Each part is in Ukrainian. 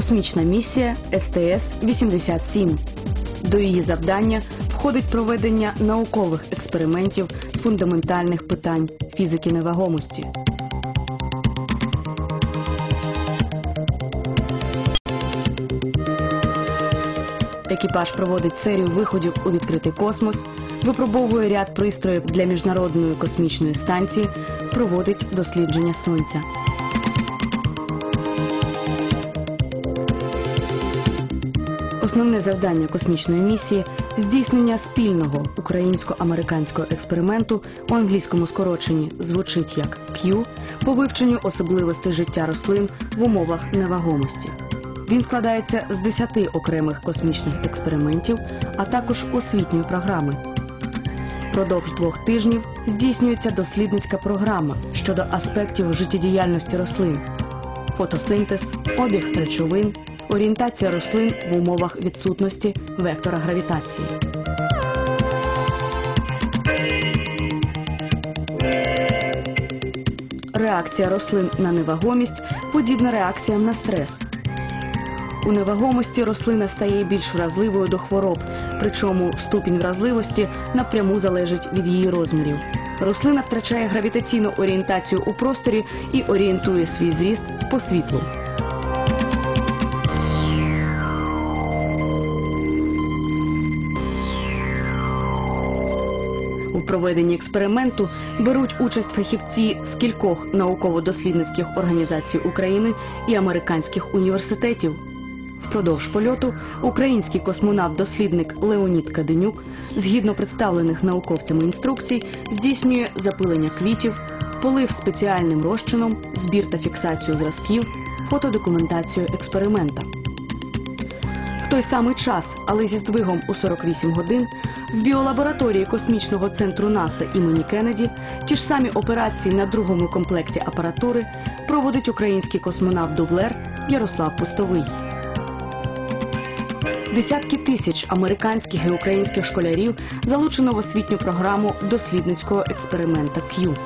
космічна місія СТС-87. До її завдання входить проведення наукових експериментів з фундаментальних питань фізики невагомості. Екіпаж проводить серію виходів у відкритий космос, випробовує ряд пристроїв для міжнародної космічної станції, проводить дослідження сонця. Основне завдання космічної місії здійснення спільного українсько-американського експерименту у англійському скороченні звучить як Q по вивченню особливостей життя рослин в умовах невагомості. Він складається з 10 окремих космічних експериментів, а також освітньої програми. Продовж двох тижнів здійснюється дослідницька програма щодо аспектів життєдіяльності рослин, фотосинтез, обіг речовин, орієнтація рослин в умовах відсутності вектора гравітації. Реакція рослин на невагомість подібна реакціям на стрес. У невагомості рослина стає більш вразливою до хвороб, причому ступінь вразливості напряму залежить від її розмірів. Рослина втрачає гравітаційну орієнтацію у просторі і орієнтує свій зріст по світлу. У проведенні експерименту беруть участь фахівці з кількох науково-дослідницьких організацій України і американських університетів. Впродовж польоту український космонавт-дослідник Леонід Каденюк, згідно представлених науковцями інструкцій, здійснює запилення квітів, полив спеціальним розчином, збір та фіксацію зразків, фотодокументацію експеримента. В той самий час, але зі здвигом у 48 годин, в біолабораторії космічного центру НАСА імені Кеннеді ті ж самі операції на другому комплекті апаратури проводить український космонавт-дублер Ярослав Пустовий. Десятки тисяч американських і українських школярів залучено в освітню програму дослідницького експеримента Q.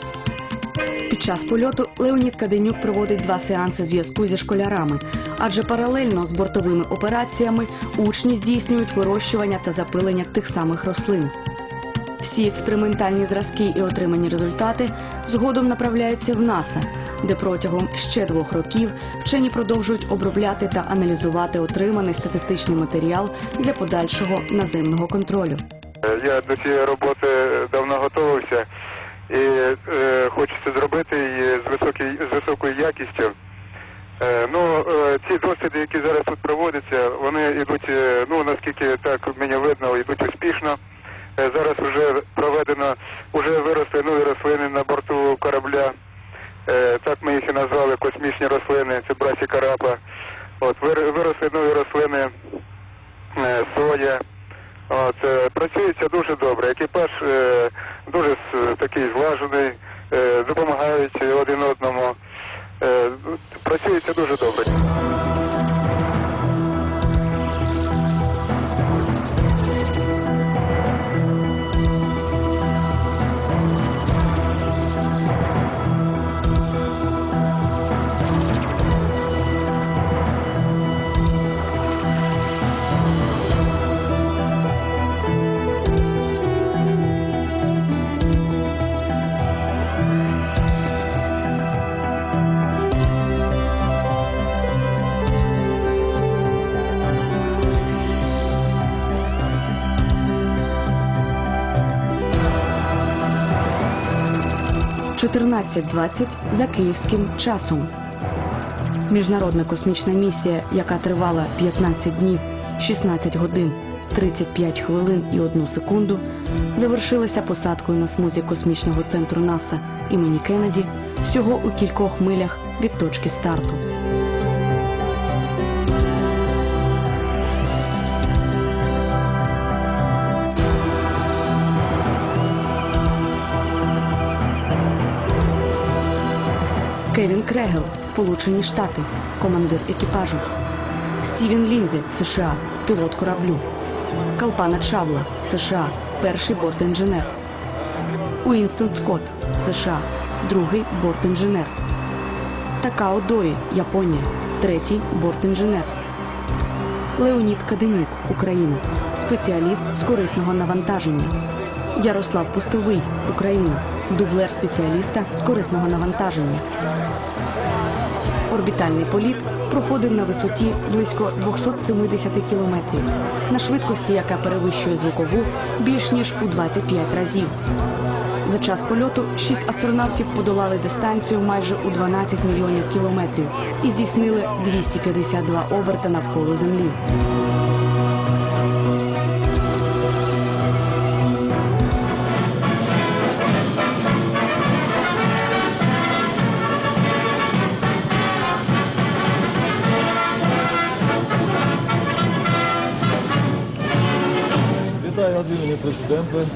Під час польоту Леонід Каденюк проводить два сеанси зв'язку зі школярами, адже паралельно з бортовими операціями учні здійснюють вирощування та запилення тих самих рослин. Всі експериментальні зразки і отримані результати згодом направляються в НАСА, де протягом ще двох років вчені продовжують обробляти та аналізувати отриманий статистичний матеріал для подальшого наземного контролю. Я до цієї роботи давно готувався і е, хочу зробити її з, високій, з високою якістю. Е, ну, е, ці досліди, які зараз тут проводяться, вони йдуть, е, ну наскільки так мені видно, йдуть успішно. Е, зараз вже проведено, вже виросли нові рослини на борту корабля. Е, так ми їх і назвали космічні рослини, це брасі карапа. От виросли нові рослини е, соя. От, працюється дуже добре. Екіпаж дуже такий злажений, допомагають один одному. Працюється дуже добре. – 14.20 за київським часом. Міжнародна космічна місія, яка тривала 15 днів, 16 годин, 35 хвилин і 1 секунду, завершилася посадкою на смузі космічного центру НАСА імені Кеннеді всього у кількох милях від точки старту. Кевін Крегел, Сполучені Штати, командир екіпажу. Стівен Лінзі, США, пілот кораблю. Калпана Чавла, США, перший бортінженер. Уінстон Скотт, США, другий бортінженер. Такао Дої, Японія, третій бортінженер. Леонід Каденюк, Україна, спеціаліст з корисного навантаження. Ярослав Пустовий, Україна, дублер спеціаліста з корисного навантаження. Орбітальний політ проходив на висоті близько 270 кілометрів, на швидкості, яка перевищує звукову більш ніж у 25 разів. За час польоту шість астронавтів подолали дистанцію майже у 12 мільйонів кілометрів і здійснили 252 оберта навколо Землі. Вітаю від імені президента.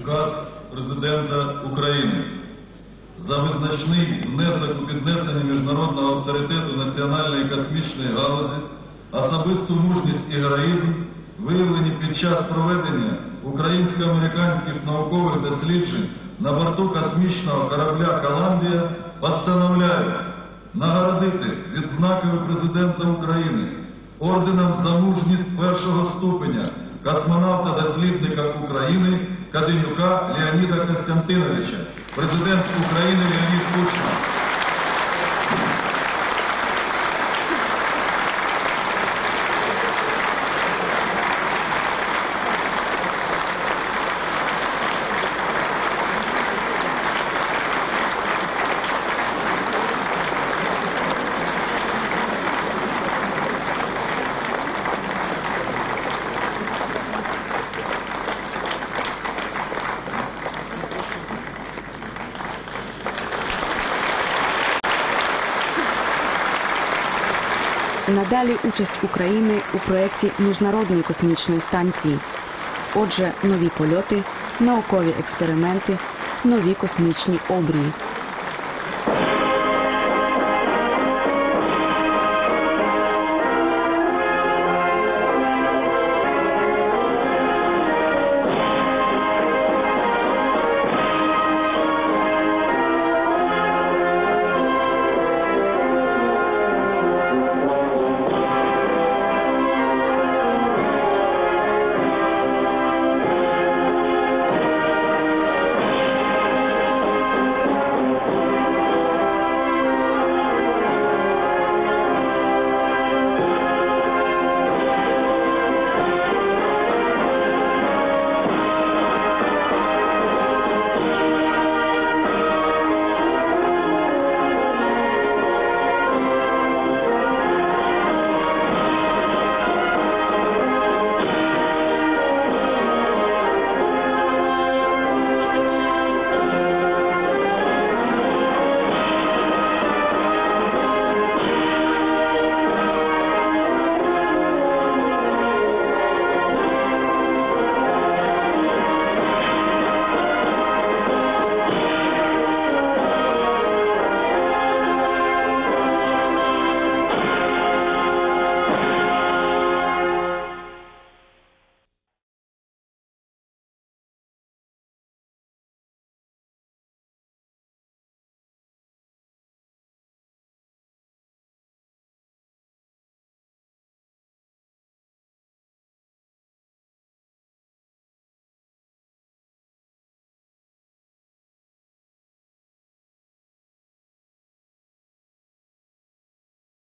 Указ президента України за визначний внесок у піднесення міжнародного авторитету національної космічної галузі, особисту мужність і героїзм, виявлені під час проведення українсько-американських наукових досліджень на борту космічного корабля Коламбія, постановляю нагородити відзнакою президента України орденом за мужність першого ступеня космонавта-дослідника України Каденюка Леоніда Костянтиновича, президент України Леонід Кучма. Надалі участь України у проєкті Міжнародної космічної станції. Отже, нові польоти, наукові експерименти, нові космічні обрії.